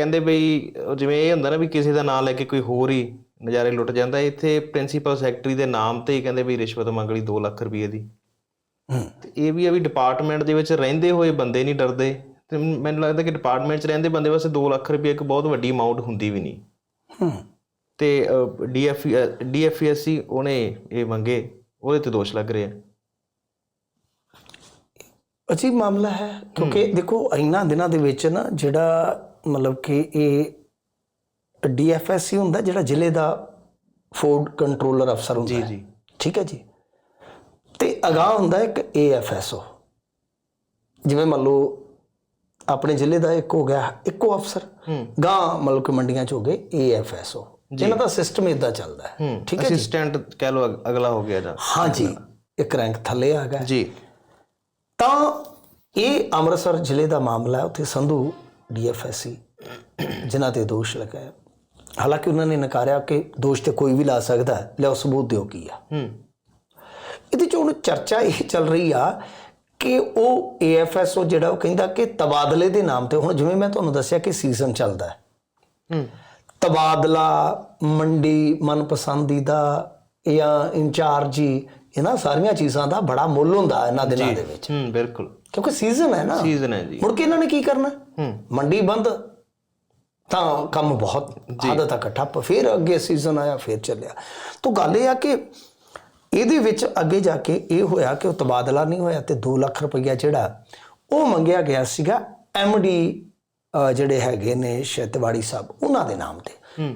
ਕਹਿੰਦੇ ਬਈ ਜਿਵੇਂ ਇਹ ਹੁੰਦਾ ਨਾ ਵੀ ਕਿਸੇ ਦਾ ਨਾਮ ਲੈ ਕੇ ਕੋਈ ਹੋਰ ਹੀ ਨਜ਼ਾਰੇ ਲੁੱਟ ਜਾਂਦਾ ਇੱਥੇ ਪ੍ਰਿੰਸੀਪਲ ਸੈਕਟਰੀ ਦੇ ਨਾਮ ਤੇ ਹੀ ਕਹਿੰਦੇ ਵੀ ਰਿਸ਼ਵਤ ਮੰਗ ਲਈ 2 ਲੱਖ ਰੁਪਏ ਦੀ। ਤੇ ਇਹ ਵੀ ਆ ਵੀ ਡਿਪਾਰਟਮੈਂਟ ਦੇ ਵਿੱਚ ਰਹਿੰਦੇ ਹੋਏ ਬੰਦੇ ਨਹੀਂ ਡਰਦੇ। ਤੇ ਮੈਨੂੰ ਲੱਗਦਾ ਕਿ ਡਿਪਾਰਟਮੈਂਟ 'ਚ ਰਹਿੰਦੇ ਬੰਦੇ ਵਾਸਤੇ 2 ਲੱਖ ਰੁਪਏ ਇੱਕ ਬਹੁਤ ਵੱਡੀ ਅਮਾਉਂਟ ਹੁੰਦੀ ਵੀ ਨਹੀਂ। ਤੇ ਡੀਐਫ ਡੀਐਫਐਸਸੀ ਉਹਨੇ ਇਹ ਮੰਗੇ ਉਹਦੇ ਤੇ ਦੋਸ਼ ਲੱਗ ਰਿਹਾ। ਅਜੀਬ ਮਾਮਲਾ ਹੈ ਕਿਉਂਕਿ ਦੇਖੋ ਇੰਨਾ ਦਿਨਾਂ ਦੇ ਵਿੱਚ ਨਾ ਜਿਹੜਾ ਮਤਲਬ ਕਿ ਇਹ ਡੀਐਫਐਸਸੀ ਹੁੰਦਾ ਜਿਹੜਾ ਜ਼ਿਲ੍ਹੇ ਦਾ ਫੂਡ ਕੰਟਰੋਲਰ ਅਫਸਰ ਹੁੰਦਾ ਜੀ ਹੈ। ਜੀ। ਠੀਕ ਹੈ ਜੀ। ਤੇ ਅਗਾਹ ਹੁੰਦਾ ਇੱਕ ਏਐਫਐਸਓ। ਜਿਵੇਂ ਮੰਨ ਲਓ ਆਪਣੇ ਜ਼ਿਲ੍ਹੇ ਦਾ ਇੱਕ ਹੋ ਗਿਆ ਇੱਕੋ ਅਫਸਰ। ਹੂੰ। ਗਾਂ ਮਤਲਬ ਕਿ ਮੰਡੀਆਂ ਚ ਹੋ ਗਏ ਏਐਫਐਸਓ। ਇਹਨਾਂ ਦਾ ਸਿਸਟਮ ਇਦਾਂ ਚੱਲਦਾ ਹੈ। ਹੂੰ ਠੀਕ ਹੈ ਜੀ। ਅਸਿਸਟੈਂਟ ਕਹਿ ਲਓ ਅਗ- ਅਗਲਾ ਹੋ ਗਿਆ ਜਾਂ ਹਾਂਜੀ ਇੱਕ ਰੈਂਕ ਥੱਲੇ ਆ ਗਿਆ। ਜੀ। ਤਾਂ ਇਹ ਅੰਮ੍ਰਿਤਸਰ ਜ਼ਿਲ੍ਹੇ ਦਾ ਮਾਮਲਾ ਹੈ ਉੱਥੇ ਸੰਧੂ ਡੀਐਫਐਸਸੀ ਜਿਨ੍ਹਾਂ ਤੇ ਦੋਸ਼ ਲਗਾਇਆ। ਹਾਲਾਂਕਿ ਉਹਨਾਂ ਨੇ ਨਕਾਰਿਆ ਕਿ ਦੋਸ਼ ਤੇ ਕੋਈ ਵੀ ਲਾ ਸਕਦਾ ਹੈ ਲਿਆਓ ਸਬੂਤ ਦਿਓ ਕੀ ਆ। ਹੂੰ। ਇਹਦੇ ਚ ਹੁਣ ਚਰਚਾ ਇਹ ਚੱਲ ਰਹੀ ਆ ਕਿ ਉਹ ਏਐਫਐਸਓ ਜਿਹੜਾ ਉਹ ਕਹਿੰਦਾ ਕਿ ਤਬਾਦਲੇ ਦੇ ਨਾਮ ਤੇ ਹੁਣ ਜਿਵੇਂ ਮੈਂ ਤੁਹਾਨੂੰ ਦੱਸਿਆ ਕਿ ਸੀਜ਼ਨ ਚੱਲਦਾ ਹੈ। ਹੂੰ। ਤਬਾਦਲਾ ਮੰਡੀ ਮਨਪਸੰਦੀਦਾ ਜਾਂ ਇੰਚਾਰਜੀ ਇਹਨਾਂ ਸਾਰੀਆਂ ਚੀਜ਼ਾਂ ਦਾ ਬੜਾ ਮੁੱਲ ਹੁੰਦਾ ਇਹਨਾਂ ਦਿਨਾਂ ਦੇ ਵਿੱਚ। ਹੂੰ ਬਿਲਕੁਲ। ਕਿਉਂਕਿ ਸੀਜ਼ਨ ਹੈ ਨਾ। ਸੀਜ਼ਨ ਹੈ ਜੀ। ਮੁੜ ਕੇ ਇਹਨਾਂ ਨੇ ਕੀ ਕਰਨਾ? ਹੂੰ। ਮੰਡੀ ਬੰਦ ਤਾਂ ਕੰਮ ਬਹੁਤ ਹੱਦ ਤੱਕ ਠੱਪ ਫਿਰ ਅੱਗੇ ਸੀਜ਼ਨ ਆਇਆ ਫਿਰ ਚੱਲਿਆ। ਤਾਂ ਗੱਲ ਇਹ ਆ ਕਿ ਇਹਦੇ ਵਿੱਚ ਅੱਗੇ ਜਾ ਕੇ ਇਹ ਹੋਇਆ ਕਿ ਉਹ ਤਬਾਦਲਾ ਨਹੀਂ ਹੋਇਆ ਤੇ 2 ਲੱਖ ਰੁਪਈਆ ਜਿਹੜਾ ਉਹ ਮੰਗਿਆ ਗਿਆ ਸੀਗਾ ਐਮਡੀ ਜਿਹੜੇ ਹੈਗੇ ਨੇ ਸ਼ੈਤਵਾੜੀ ਸਾਹਿਬ ਉਹਨਾਂ ਦੇ ਨਾਮ ਤੇ।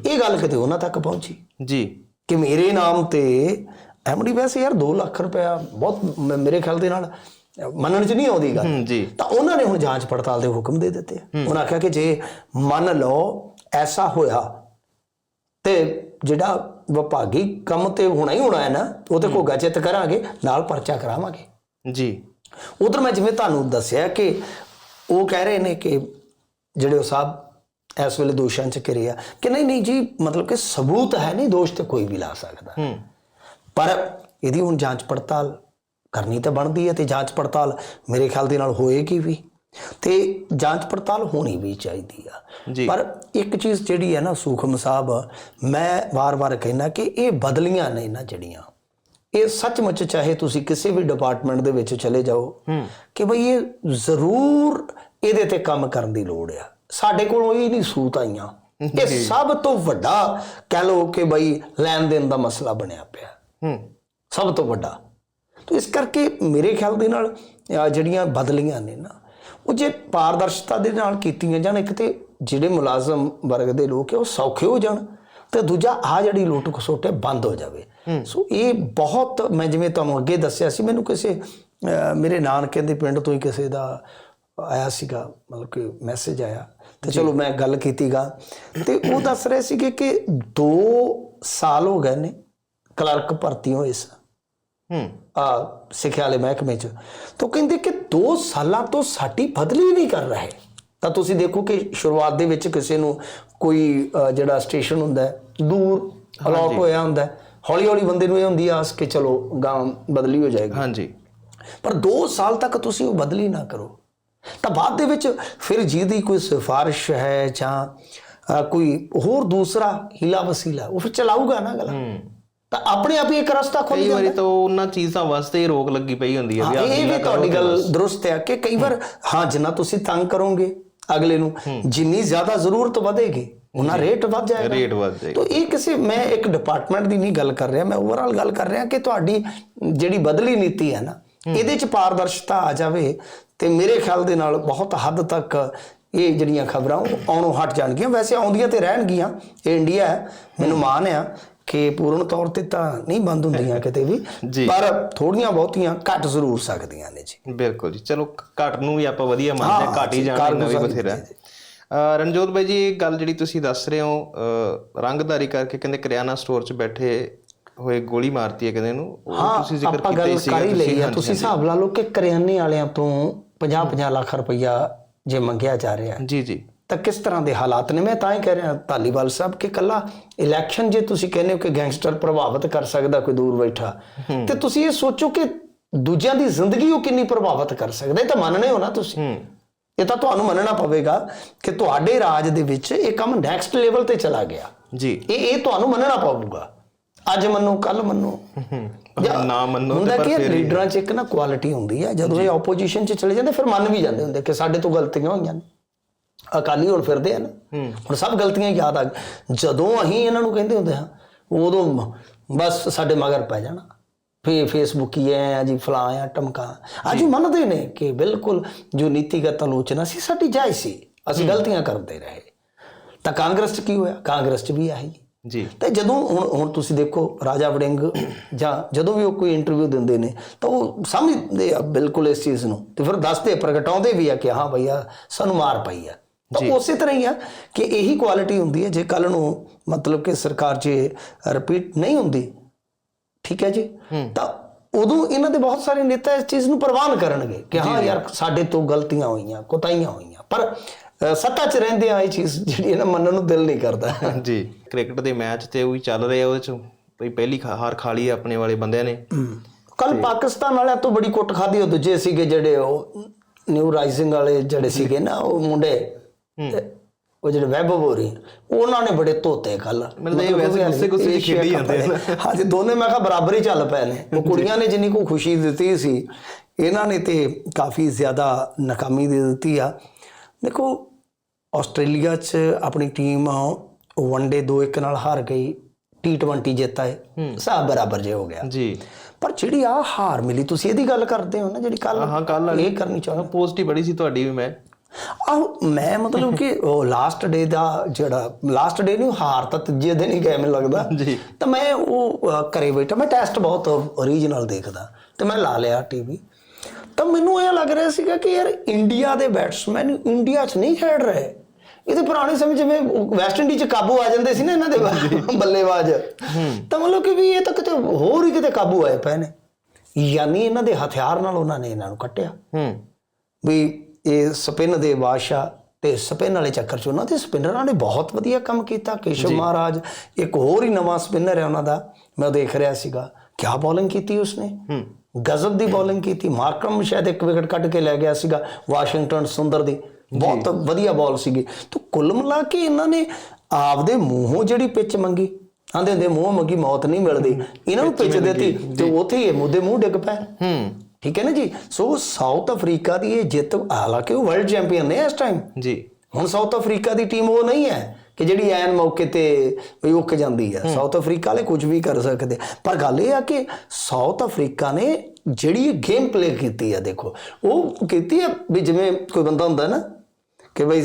ਇਹ ਗੱਲ ਕਿਤੇ ਉਹਨਾਂ ਤੱਕ ਪਹੁੰਚੀ? ਜੀ। ਕਿ ਮੇਰੇ ਨਾਮ ਤੇ ਐਮਡੀ ਵੈਸੇ ਯਾਰ 2 ਲੱਖ ਰੁਪਇਆ ਬਹੁਤ ਮੇਰੇ ਖਿਆਲ ਦੇ ਨਾਲ ਮੰਨਣ ਚ ਨਹੀਂ ਆਉਂਦੀ ਗੱਲ। ਜੀ। ਤਾਂ ਉਹਨਾਂ ਨੇ ਹੁਣ ਜਾਂਚ ਪੜਤਾਲ ਦੇ ਹੁਕਮ ਦੇ ਦਿੱਤੇ। ਉਹਨਾਂ ਆਖਿਆ ਕਿ ਜੇ ਮੰਨ ਲਓ ਐਸਾ ਹੋਇਆ ਤੇ ਜਿਹੜਾ ਵਿਭਾਗੀ ਕੰਮ ਤੇ ਹੋਣਾ ਹੀ ਹੋਣਾ ਹੈ ਨਾ ਉਹ ਤੇ ਕੋਗਾ ਚਿੱਤ ਕਰਾਂਗੇ ਨਾਲ ਪਰਚਾ ਕਰਾਵਾਂਗੇ। ਜੀ। ਉਧਰ ਮੈਂ ਜਿਵੇਂ ਤੁਹਾਨੂੰ ਦੱਸਿਆ ਕਿ ਉਹ ਕਹਿ ਰਹੇ ਨੇ ਕਿ ਜਿਹੜੇ ਉਹ ਸਾਹਿਬ ਇਸ ਵੇਲੇ ਦੋਸ਼ਾਂ ਚ ਘਿਰੇ ਆ ਕਿ ਨਹੀਂ ਨਹੀਂ ਜੀ ਮਤਲਬ ਕਿ ਸਬੂਤ ਹੈ ਨਹੀਂ ਦੋਸ਼ ਤੇ ਕੋਈ ਵੀ ਲਾ ਸਕਦਾ। ਪਰ ਇਹਦੀ ਹੁਣ ਜਾਂਚ ਪੜਤਾਲ ਕਰਨੀ ਤਾਂ ਬਣਦੀ ਹੈ ਤੇ ਜਾਂਚ ਪੜਤਾਲ ਮੇਰੇ ਖਿਆਲ ਦੇ ਨਾਲ ਹੋਏਗੀ ਵੀ ਤੇ ਜਾਂਚ ਪੜਤਾਲ ਹੋਣੀ ਵੀ ਚਾਹੀਦੀ ਆ। ਪਰ ਇੱਕ ਚੀਜ਼ ਜਿਹੜੀ ਹੈ ਨਾ ਸੂਖਮ ਸਾਹਿਬ ਮੈਂ ਵਾਰ-ਵਾਰ ਕਹਿਣਾ ਕਿ ਇਹ ਬਦਲੀਆਂ ਨੇ ਨਾ ਜਿਹੜੀਆਂ। ਇਹ ਸੱਚਮੁੱਚ ਚਾਹੇ ਤੁਸੀਂ ਕਿਸੇ ਵੀ ਡਿਪਾਰਟਮੈਂਟ ਦੇ ਵਿੱਚ ਚਲੇ ਜਾਓ ਕਿ ਭਈ ਇਹ ਜ਼ਰੂਰ ਇਹਦੇ ਤੇ ਕੰਮ ਕਰਨ ਦੀ ਲੋੜ ਆ। ਸਾਡੇ ਕੋਲ ਇਹ ਨਹੀਂ ਸੂਤ ਆਈਆਂ। ਇਹ ਸਭ ਤੋਂ ਵੱਡਾ ਕਹਿ ਲਓ ਕਿ ਭਈ ਲੈਣ ਦੇਣ ਦਾ ਮਸਲਾ ਬਣਿਆ ਪਿਆ। ਹੂੰ। ਸਭ ਤੋਂ ਵੱਡਾ। ਤੋ ਇਸ ਕਰਕੇ ਮੇਰੇ ਖਿਆਲ ਦੇ ਨਾਲ ਜਿਹੜੀਆਂ ਬਦਲੀਆਂ ਨੇ ਨਾ ਉਹ ਜੇ ਪਾਰਦਰਸ਼ਤਾ ਦੇ ਨਾਲ ਕੀਤੀਆਂ ਜਾਣ ਇੱਕ ਤੇ ਜਿਹੜੇ ਮੁਲਾਜ਼ਮ ਵਰਗ ਦੇ ਲੋਕ ਹੈ ਉਹ ਸੌਖੇ ਹੋ ਜਾਣ ਤੇ ਦੂਜਾ ਆ ਜਿਹੜੀ ਲੁੱਟ ਖਸੁੱਟ ਹੈ ਬੰਦ ਹੋ ਜਾਵੇ। ਸੋ ਇਹ ਬਹੁਤ ਮੈਂ ਜਿਵੇਂ ਤੁਹਾਨੂੰ ਅੱਗੇ ਦੱਸਿਆ ਸੀ ਮੈਨੂੰ ਕਿਸੇ ਮੇਰੇ ਨਾਨਕੇ ਦੇ ਪਿੰਡ ਤੋਂ ਹੀ ਕਿਸੇ ਦਾ ਆਇਆ ਸੀਗਾ ਮਤਲਬ ਕਿ ਮੈਸੇਜ ਆਇਆ। ਤੇ ਚਲੋ ਮੈਂ ਗੱਲ ਕੀਤੀਗਾ। ਤੇ ਉਹ ਦੱਸ ਰਹੇ ਸੀਗੇ ਕਿ 2 ਸਾਲ ਹੋ ਗਏ ਨੇ ਕਲਰਕ ਭਰਤੀ ਹੋਏ ਸਨ ਹੂੰ। ਆ ਸਿੱਖਿਆ ਵਾਲੇ ਮਹਿਕਮੇ ਚ। ਤਾਂ ਕਹਿੰਦੇ ਕਿ 2 ਸਾਲਾਂ ਤੋਂ ਸਾਡੀ ਬਦਲੀ ਨਹੀਂ ਕਰ ਰਹੇ। ਤਾਂ ਤੁਸੀਂ ਦੇਖੋ ਕਿ ਸ਼ੁਰੂਆਤ ਦੇ ਵਿੱਚ ਕਿਸੇ ਨੂੰ ਕੋਈ ਜਿਹੜਾ ਸਟੇਸ਼ਨ ਹੁੰਦਾ ਦੂਰ ਅਲਾਟ ਹੋਇਆ ਹੁੰਦਾ ਹੌਲੀ ਹੌਲੀ ਬੰਦੇ ਨੂੰ ਇਹ ਹੁੰਦੀ ਆਸ ਕਿ ਚਲੋ ਗਾਂ ਬਦਲੀ ਹੋ ਜਾਏਗੀ। ਹਾਂਜੀ। ਪਰ 2 ਸਾਲ ਤੱਕ ਤੁਸੀਂ ਉਹ ਬਦਲੀ ਨਾ ਕਰੋ। ਤਾਂ ਬਾਅਦ ਦੇ ਵਿੱਚ ਫਿਰ ਜਿਹਦੀ ਕੋਈ ਸਿਫਾਰਿਸ਼ ਹੈ ਜਾਂ ਕੋਈ ਹੋਰ ਦੂਸਰਾ ਹੀਲਾ ਵਸੀਲਾ ਉਹ ਫਿਰ ਚਲਾਊਗਾ ਨਾ ਗਲਾ ਤਾਂ ਆਪਣੇ ਆਪ ਹੀ ਇੱਕ ਰਸਤਾ ਖੁੱਲ ਕਈ ਜਾਂਦਾ। ਵਾਰੀ ਤਾਂ ਉਹਨਾਂ ਚੀਜ਼ਾਂ ਵਾਸਤੇ ਹੀ ਰੋਕ ਲੱਗੀ ਪਈ ਹੁੰਦੀ ਹੈ ਇਹ ਵੀ ਤੁਹਾਡੀ ਗੱਲ। ਦਰੁਸਤ ਹੈ ਕਿ ਕਈ ਵਾਰ ਹਾਂ। ਜਿੰਨਾ ਤੁਸੀਂ ਤੰਗ ਕਰੋਗੇ ਅਗਲੇ ਨੂੰ ਜਿੰਨੀ ਜ਼ਿਆਦਾ ਜ਼ਰੂਰਤ ਵਧੇਗੀ ਉਹਨਾਂ ਰੇਟ ਵੱਧ ਜਾਏਗਾ। ਰੇਟ ਵੱਧ ਜਾਏਗਾ। ਤੋ ਇਹ ਕਿਸੇ ਮੈਂ ਇੱਕ ਡਿਪਾਰਟਮੈਂਟ ਦੀ ਨਹੀਂ ਗੱਲ ਕਰ ਰਿਹਾ ਮੈਂ ਓਵਰਆਲ ਗੱਲ ਕਰ ਰਿਹਾ ਕਿ ਤੁਹਾਡੀ ਜਿਹੜੀ ਬਦਲੀ ਨੀਤੀ ਹੈ ਨਾ ਇਹਦੇ ਚ ਪਾਰਦਰਸ਼ਤਾ ਆ ਜਾਵੇ ਤੇ ਮੇਰੇ ਖਿਆਲ ਦੇ ਨਾਲ ਬਹੁਤ ਹੱਦ ਤੱਕ ਇਹ ਜਿਹੜੀਆਂ ਖਬਰਾਂ ਆਉਣੋਂ ਹਟ ਜਾਣਗੀਆਂ। ਵੈਸੇ ਆਉਂਦੀਆਂ ਤੇ ਰਹਿਣਗੀਆਂ ਇਹ ਇੰਡੀਆ ਹੈ ਮੈਨੂੰ ਮਾਣ ਆ ਕਿ ਪੂਰਨ ਤੌਰ ਤੇ ਤਾਂ ਨਹੀਂ ਬੰਦ ਹੁੰਦੀਆਂ ਕਿਤੇ ਵੀ। ਪਰ ਥੋੜੀਆਂ ਬਹੁਤੀਆਂ ਘਟ ਜ਼ਰੂਰ ਸਕਦੀਆਂ ਨੇ ਜੀ। ਬਿਲਕੁਲ ਜੀ ਚਲੋ ਘੱਟ ਨੂੰ ਵੀ ਆਪਾਂ ਵਧੀਆ ਮੰਨਦੇ ਘੱਟ ਹੀ ਜਾਣਾ ਇੰਨਾ ਵੀ ਕਾਰਗੁਜ਼ਾਰੀ ਬਥੇਰਾ। ਰਣਜੋਤ ਬਾਈ ਜੀ ਇਹ ਗੱਲ ਜਿਹੜੀ ਤੁਸੀਂ ਦੱਸ ਰਹੇ ਹੋ ਰੰਗਦਾਰੀ ਕਰਕੇ ਕਹਿੰਦੇ ਕਰਿਆਨਾ ਸਟੋਰ 'ਚ ਬੈਠੇ ਹੋਏ ਗੋਲੀ ਮਾਰਤੀ ਹੈ ਕਹਿੰਦੇ ਨੂੰ ਉਹ ਤੁਸੀਂ ਜ਼ਿਕਰ ਕੀਤਾ ਹੀ ਹਾਂਜੀ, ਤੁਸੀਂ ਹਿਸਾਬ ਲਾ ਲਓ ਕਿ ਕਰਿਆਨੇ ਵਾਲਿਆਂ ਤੋਂ 50-50 ਲੱਖ ਰੁਪਈਆ ਜੇ ਮੰਗਿਆ ਜਾ ਰਿਹਾ। ਜੀ ਜੀ। ਤਾਂ ਕਿਸ ਤਰ੍ਹਾਂ ਦੇ ਹਾਲਾਤ ਨੇ? ਮੈਂ ਤਾਂ ਹੀ ਕਹਿ ਰਿਹਾ ਧਾਲੀਵਾਲ ਸਾਹਿਬ ਕਿ ਕੱਲਾ ਇਲੈਕਸ਼ਨ ਜੇ ਤੁਸੀਂ ਕਹਿੰਦੇ ਹੋ ਕਿ ਗੈਂਗਸਟਰ ਪ੍ਰਭਾਵਿਤ ਕਰ ਸਕਦਾ ਕੋਈ ਦੂਰ ਬੈਠਾ ਤੇ ਤੁਸੀਂ ਇਹ ਸੋਚੋ ਕਿ ਦੂਜਿਆਂ ਦੀ ਜ਼ਿੰਦਗੀ ਉਹ ਕਿੰਨੀ ਪ੍ਰਭਾਵਿਤ ਕਰ ਸਕਦਾ ਇਹ ਤਾਂ ਮੰਨਣੇ ਹੋ ਨਾ ਤੁਸੀਂ। ਇਹ ਤਾਂ ਤੁਹਾਨੂੰ ਮੰਨਣਾ ਪਵੇਗਾ ਕਿ ਤੁਹਾਡੇ ਰਾਜ ਦੇ ਵਿੱਚ ਇਹ ਕੰਮ ਨੈਕਸਟ ਲੈਵਲ ਤੇ ਚਲਾ ਗਿਆ। ਜੀ। ਇਹ ਇਹ ਤੁਹਾਨੂੰ ਮੰਨਣਾ ਪਊਗਾ। ਅੱਜ ਮੰਨੋ ਕੱਲ ਮੰਨੋ। ਨਾ ਮੰਨੋ ਹੁੰਦਾ ਤੇ ਪਰ ਕਿ ਲੀਡਰਾਂ 'ਚ ਇੱਕ ਨਾ ਕੁਆਲਿਟੀ ਹੁੰਦੀ ਹੈ ਜਦੋਂ ਇਹ ਆਪੋਜੀਸ਼ਨ 'ਚ ਚਲੇ ਜਾਂਦੇ ਫਿਰ ਮੰਨ ਵੀ ਜਾਂਦੇ ਹੁੰਦੇ ਕਿ ਸਾਡੇ ਤੋਂ ਗਲਤੀਆਂ ਹੋਈਆਂ ਨੇ। ਅਕਾਲੀ ਹੁਣ ਫਿਰਦੇ ਆ ਨਾ। ਹੁਣ ਸਭ ਗਲਤੀਆਂ ਯਾਦ ਆ। ਜਦੋਂ ਅਸੀਂ ਇਹਨਾਂ ਨੂੰ ਕਹਿੰਦੇ ਹੁੰਦੇ ਹਾਂ ਉਦੋਂ ਬਸ ਸਾਡੇ ਮਗਰ ਪੈ ਜਾਣਾ। ਫੇ ਫੇਸਬੁੱਕ ਹੀ ਹੈ ਜੀ ਫਲਾਂ ਆ ਟਮਕਾ। ਅੱਜ ਮੰਨਦੇ ਨੇ ਕਿ ਬਿਲਕੁਲ ਜੋ ਨੀਤੀਗਤ ਆਲੋਚਨਾ ਸੀ ਸਾਡੀ ਜਾਇਜ਼ ਸੀ। ਅਸੀਂ ਗਲਤੀਆਂ ਕਰਦੇ ਰਹੇ। ਤਾਂ ਕਾਂਗਰਸ 'ਚ ਕੀ ਹੋਇਆ? ਕਾਂਗਰਸ 'ਚ ਵੀ ਆਹੀ। ਜੀ। ਤੇ ਜਦੋਂ ਹੁਣ ਹੁਣ ਤੁਸੀਂ ਦੇਖੋ ਰਾਜਾ ਵੜਿੰਗ ਜਾਂ ਜਦੋਂ ਵੀ ਉਹ ਕੋਈ ਇੰਟਰਵਿਊ ਦਿੰਦੇ ਨੇ ਤਾਂ ਉਹ ਸਮਝਦੇ ਆ ਬਿਲਕੁਲ ਇਸ ਚੀਜ਼ ਨੂੰ। ਤੇ ਫਿਰ ਦੱਸਦੇ ਪ੍ਰਗਟਾਉਂਦੇ ਵੀ ਆ ਕਿ ਹਾਂ ਭਈਆ ਸਾਨੂੰ ਮਾਰ ਪਈ ਆ। ਤਾਂ ਉਸੇ ਤਰ੍ਹਾਂ ਹੀ ਆ ਕਿ ਇਹੀ ਕੁਆਲਿਟੀ ਹੁੰਦੀ ਹੈ ਜੇ ਕੱਲ ਨੂੰ ਮਤਲਬ ਕਿ ਸਰਕਾਰ 'ਚ ਰਿਪੀਟ ਨਹੀਂ ਹੁੰਦੀ। ਠੀਕ ਹੈ ਜੀ? ਤਾਂ ਉਦੋਂ ਇਹਨਾਂ ਦੇ ਬਹੁਤ ਸਾਰੇ ਨੇਤਾ ਇਸ ਚੀਜ਼ ਨੂੰ ਪ੍ਰਵਾਨ ਕਰਨਗੇ ਕਿ ਹਾਂ ਯਾਰ ਸਾਡੇ ਤੋਂ ਗਲਤੀਆਂ ਹੋਈਆਂ ਕੋਤਾਹੀਆਂ ਹੋਈਆਂ। ਪਰ ਸੱਤਾ 'ਚ ਰਹਿੰਦੇ ਆ ਇਹ ਚੀਜ਼ ਜਿਹੜੀ ਇਹਨਾਂ ਮੰਨਣ ਨੂੰ ਦਿਲ ਨਹੀਂ ਕਰਦਾ। ਜੀ ਕ੍ਰਿਕਟ ਦੇ ਮੈਚ ਤੇ ਉਹੀ ਚੱਲ ਰਿਹਾ ਉਹਦੇ ਚ। ਵੀ ਪਹਿਲੀ ਹਾਰ ਖਾ ਲਈ ਆਪਣੇ ਵਾਲੇ ਬੰਦਿਆਂ ਨੇ। ਕੱਲ ਪਾਕਿਸਤਾਨ ਵਾਲਿਆਂ ਤੋਂ ਬੜੀ ਕੁੱਟ ਖਾਦੀ ਉਹ ਦੂਜੇ ਸੀਗੇ ਜਿਹੜੇ ਉਹ ਨਿਊ ਰਾਈਜ਼ਿੰਗ ਵਾਲੇ ਜਿਹੜੇ ਸੀਗੇ ਨਾ ਉਹ ਮੁੰਡੇ ਉਹ ਜਿਹੜੇ ਵੈਬ ਬੋਰੀ ਉਹਨਾਂ ਨੇ ਬੜੇ ਧੋਤੇ ਕੱਲ। ਇਹ ਵੈਸੇ ਗੁੱਸੇ- ਗੁੱਸੇ ਖੇਡੀ ਜਾਂਦੇ ਆ ਨਾ। ਹਾਂਜੀ ਦੋਨੇ ਮੈਂ ਕਿਹਾ ਬਰਾਬਰ ਹੀ ਚੱਲ ਪਏ ਨੇ। ਉਹ ਕੁੜੀਆਂ ਨੇ ਜਿੰਨੀ ਕੋ ਖੁਸ਼ੀ ਦਿੱਤੀ ਸੀ ਇਹਨਾਂ ਨੇ ਤੇ ਕਾਫੀ ਜ਼ਿਆਦਾ ਨਾਕਾਮੀ ਦੇ ਦਿੱਤੀ ਆ। ਦੇਖੋ ਆਸਟ੍ਰੇਲੀਆ 'ਚ ਆਪਣੀ ਟੀਮ ਵਨਡੇ 2-1 ਨਾਲ ਹਾਰ ਗਈ ਟੀ20 ਜਿੱਤ ਆਏ ਸਭ ਬਰਾਬਰ ਜੇ ਹੋ ਗਿਆ। ਜੀ। ਪਰ ਜਿਹੜੀ ਆ ਹਾਰ ਮਿਲੀ ਤੁਸੀਂ ਇਹਦੀ ਗੱਲ ਕਰਦੇ ਹੋ ਨਾ ਜਿਹੜੀ ਕੱਲ ਹਾਂ ਕੱਲ ਵਾਲੀ। ਇਹ ਕਰਨੀ ਚਾਹੁੰਦਾ ਪੋਸਟ ਹੀ ਬੜੀ ਸੀ ਤੁਹਾਡੀ ਵੀ ਮੈਂ। ਆਹ ਮੈਂ ਮਤਲਬ ਕਿ ਉਹ ਲਾਸਟ ਡੇ ਦਾ ਜਿਹੜਾ ਲਾਸਟ ਡੇ ਨਹੀਂ ਹਾਰ ਤਾਂ ਤੀਜੇ ਦਿਨ ਹੀ ਗਏ ਮੈਨੂੰ ਲੱਗਦਾ। ਜੀ। ਤਾਂ ਮੈਂ ਉਹ ਘਰੇ ਬੈਠਾ ਮੈਂ ਟੈਸਟ ਬਹੁਤ ਓਰੀਜਨਲ ਦੇਖਦਾ। ਤੇ ਮੈਂ ਲਾ ਲਿਆ ਟੀਵੀ ਤਾਂ ਮੈਨੂੰ ਇਹ ਲੱਗ ਰਿਹਾ ਸੀਗਾ ਕਿ ਯਾਰ ਇੰਡੀਆ ਦੇ ਬੈਟਸਮੈਨ ਇੰਡੀਆ 'ਚ ਨਹੀਂ ਖੇਡ ਰਹੇ। ਇਹਦੇ ਪੁਰਾਣੇ ਸਮੇਂ ਜਿਵੇਂ ਵੈਸਟ ਇੰਡੀ 'ਚ ਕਾਬੂ ਆ ਜਾਂਦੇ ਸੀ ਨਾ ਇਹਨਾਂ ਦੇ ਬੱਲੇਬਾਜ਼। ਤਾਂ ਮਤਲਬ ਕਿ ਵੀ ਇਹ ਤਾਂ ਕਿਤੇ ਹੋਰ ਹੀ ਕਿਤੇ ਕਾਬੂ ਆਏ ਪਏ ਨੇ। ਯਾਨੀ ਇਹਨਾਂ ਦੇ ਹਥਿਆਰ ਨਾਲ ਉਹਨਾਂ ਨੇ ਇਹਨਾਂ ਨੂੰ ਕੱਟਿਆ। ਹੂੰ। ਵੀ ਇਹ ਸਪਿਨ ਦੇ ਬਾਦਸ਼ਾਹ ਤੇ ਸਪਿਨ ਵਾਲੇ ਚੱਕਰ ਚ ਉਹਨਾਂ ਦੇ ਸਪਿਨਰਾਂ ਨੇ ਬਹੁਤ ਵਧੀਆ ਕੰਮ ਕੀਤਾ। ਕੇਸ਼ਵ ਮਹਾਰਾਜ ਇੱਕ ਹੋਰ ਹੀ ਨਵਾਂ ਸਪਿਨਰ ਹੈ ਉਹਨਾਂ ਦਾ। ਮੈਂ ਦੇਖ ਰਿਹਾ ਸੀਗਾ। ਕਿਆ ਬੋਲਿੰਗ ਕੀਤੀ ਉਸਨੇ? ਹੂੰ। ਗਜ਼ਬ ਦੀ ਬੋਲਿੰਗ ਕੀਤੀ ਮਾਰਕਮ ਸ਼ਾਇਦ ਇੱਕ ਵਿਕਟ ਕੱਢ ਕੇ ਲੈ ਗਿਆ ਸੀਗਾ ਵਾਸ਼ਿੰਗਟਨ ਸੁੰਦਰ ਦੀ। ਬਹੁਤ ਵਧੀਆ ਬਾਲ ਸੀਗੀ। ਤਾਂ ਕੁੱਲ ਮਿਲਾ ਕੇ ਇਹਨਾਂ ਨੇ ਆਪਦੇ ਮੂੰਹੋਂ ਜਿਹੜੀ ਪਿੱਚ ਮੰਗੀ ਆਂਦੇ ਹੁੰਦੇ ਮੂੰਹ ਮੰਗੀ ਮੌਤ ਨਹੀਂ ਮਿਲਦੀ। ਇਹਨਾਂ ਨੂੰ ਪਿੱਚ ਦਿੱਤੀ ਤੇ ਉੱਥੇ ਹੀ ਇਹ ਮੁੱਦੇ ਮੂੰਹ ਡਿੱਗ ਪਏ। ਹੂੰ। ਠੀਕ ਹੈ ਨਾ ਜੀ? ਸੋ ਸਾਊਥ ਅਫਰੀਕਾ ਦੀ ਇਹ ਜਿੱਤ ਹਾਲਾਂਕਿ ਉਹ ਵਰਲਡ ਚੈਂਪੀਅਨ ਨੇ ਇਸ ਟਾਈਮ ਜੀ। ਹੁਣ ਸਾਊਥ ਅਫਰੀਕਾ ਦੀ ਟੀਮ ਉਹ ਨਹੀਂ ਹੈ। ਕਿ ਜਿਹੜੀ ਐਨ ਮੌਕੇ ਤੇ ਉੱਕ ਜਾਂਦੀ ਹੈ। ਸਾਊਥ ਅਫਰੀਕਾ ਵਾਲੇ ਕੁਝ ਵੀ ਕਰ ਸਕਦੇ। ਪਰ ਗੱਲ ਇਹ ਆ ਕਿ ਸਾਊਥ ਅਫਰੀਕਾ ਨੇ ਜਿਹੜੀ ਗੇਮ ਪਲੇ ਕੀਤੀ ਆ ਦੇਖੋ ਉਹ ਕੀਤੀ ਆ ਵੀ ਜਿਵੇਂ ਕੋਈ ਬੰਦਾ ਹੁੰਦਾ ਨਾ ਕਿ ਬਈ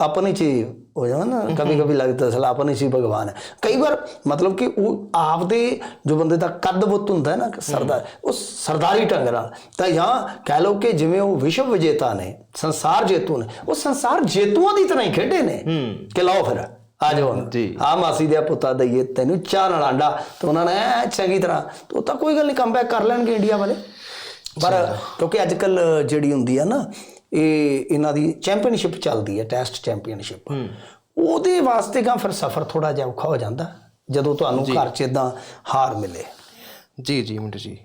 अपनी चीज हो जाए ना कभी कभी लगता है अपनी चीज भगवान है कई बार मतलब कि ਉਹ ਆਪਦੇ ਜੋ ਬੰਦੇ ਦਾ ਕੱਦ ਬੁੱਤ ਹੁੰਦਾ ਹੈ ਨਾ ਸਰਦਾਰ ਉਹ ਸਰਦਾਰੀ ਢੰਗ ਨਾਲ ਤਾਂ ਜਾਂ ਕਹਿ ਲਓ ਕਿ ਜਿਵੇਂ ਉਹ ਵਿਸ਼ਵ ਵਿਜੇਤਾ ਨੇ ਸੰਸਾਰ ਜੇਤੂ ਨੇ ਉਹ ਸੰਸਾਰ ਜੇਤੂਆਂ ਦੀ ਤਰ੍ਹਾਂ ਹੀ ਖੇਡੇ ਨੇ ਕਿ ਲਓ ਫਿਰ ਆ ਜਾਓ ਹੁਣ ਜੀ। ਆ ਮਾਸੀ ਦੇ ਪੁੱਤਾ ਦਈਏ ਤੈਨੂੰ ਚਾਹ ਨਾਲ ਆਂਡਾ ਤੇ ਉਹਨਾਂ ਨੇ ਐਂ ਚੰਗੀ ਤਰ੍ਹਾਂ ਤੇ ਉਹ ਤਾਂ ਕੋਈ ਗੱਲ ਨਹੀਂ ਕਮਬੈਕ ਕਰ ਲੈਣਗੇ ਇੰਡੀਆ ਵਾਲੇ ਪਰ ਕਿਉਂਕਿ ਅੱਜ ਕੱਲ ਜਿਹੜੀ ਹੁੰਦੀ ਆ ਨਾ ਇਹ ਇਹਨਾਂ ਦੀ ਚੈਂਪੀਅਨਸ਼ਿਪ ਚੱਲਦੀ ਹੈ ਟੈਸਟ ਚੈਂਪੀਅਨਸ਼ਿਪ ਉਹਦੇ ਵਾਸਤੇ ਗਾ ਫਿਰ ਸਫ਼ਰ ਥੋੜਾ ਜਿਹਾ ਔਖਾ ਹੋ ਜਾਂਦਾ ਜਦੋਂ ਤੁਹਾਨੂੰ ਘਰ 'ਚ ਇਦਾਂ ਹਾਰ ਮਿਲੇ। ਜੀ ਜੀ ਮਿੰਟੂ ਜੀ।